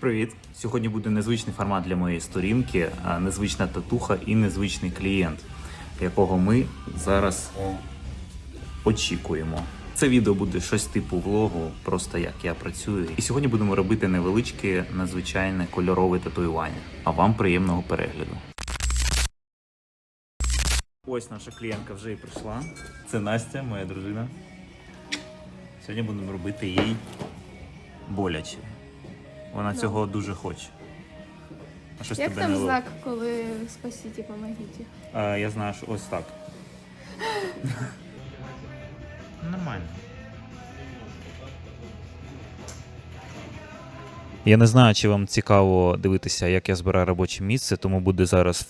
Привіт! Сьогодні буде незвичний формат для моєї сторінки, незвична татуха і незвичний клієнт, якого ми зараз очікуємо. Це відео буде щось типу влогу, просто як я працюю. І сьогодні будемо робити невеличке, надзвичайне кольорове татуювання. А вам приємного перегляду. Ось наша клієнтка вже і прийшла. Це Настя, моя дружина. Сьогодні будемо робити їй боляче. Вона цього дуже хоче. А щось Як тебе там не знак, коли спасіть, помогіть? А, я знаю, що ось так. Нормально. Я не знаю, чи вам цікаво дивитися, як я збираю робоче місце, тому буде зараз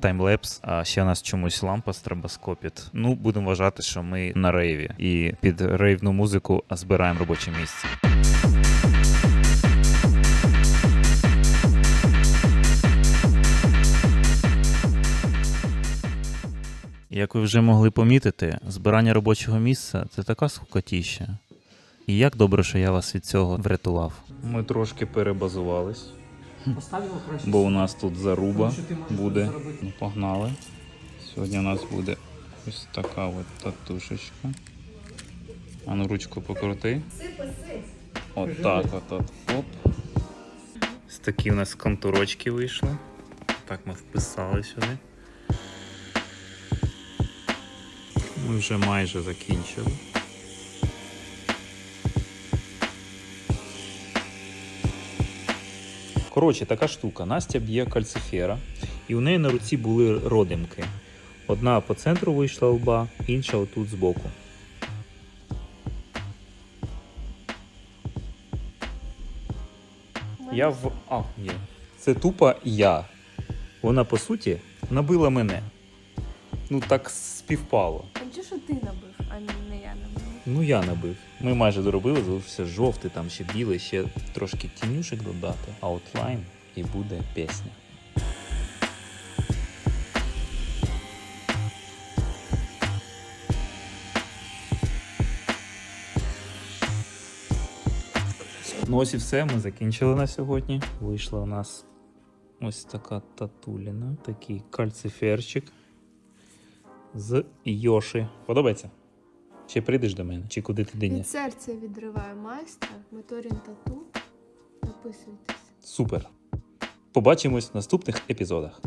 таймлепс. А ще у нас чомусь лампа стробоскопить. Ну, будемо вважати, що ми на рейві. І під рейвну музику збираємо робоче місце. Як ви вже могли помітити, збирання робочого місця це така скукотіща. І як добре, що я вас від цього врятував. Ми трошки перебазувались, бо у нас тут заруба буде. Ну, погнали. Сьогодні у нас буде ось така от татушечка. А ну ручку покрути. От так, от, от. Оп. Ось такі у нас контурочки вийшли. Так ми вписали сюди. Ми вже майже закінчили. Коротше, така штука. Настя б'є кальцифера, і у неї на руці були родимки. Одна по центру вийшла лба, інша отут збоку. Я в. А, є. Це тупо я. Вона, по суті, набила мене. Ну так співпало. А що ти набив, а не я набив? Ну я набив. Ми майже доробили, залишився жовтий, там ще білий, ще трошки тінюшек додати, аутлайн і буде пісня. Ну ось і все, ми закінчили на сьогодні. Вийшла у нас ось така татуліна, такий кальциферчик з Йоши. Подобається? Чи прийдеш до мене, чи куди ти диня? Від серця відриваю майстра, моторін тату. Записуйтесь. Супер. Побачимось в наступних епізодах.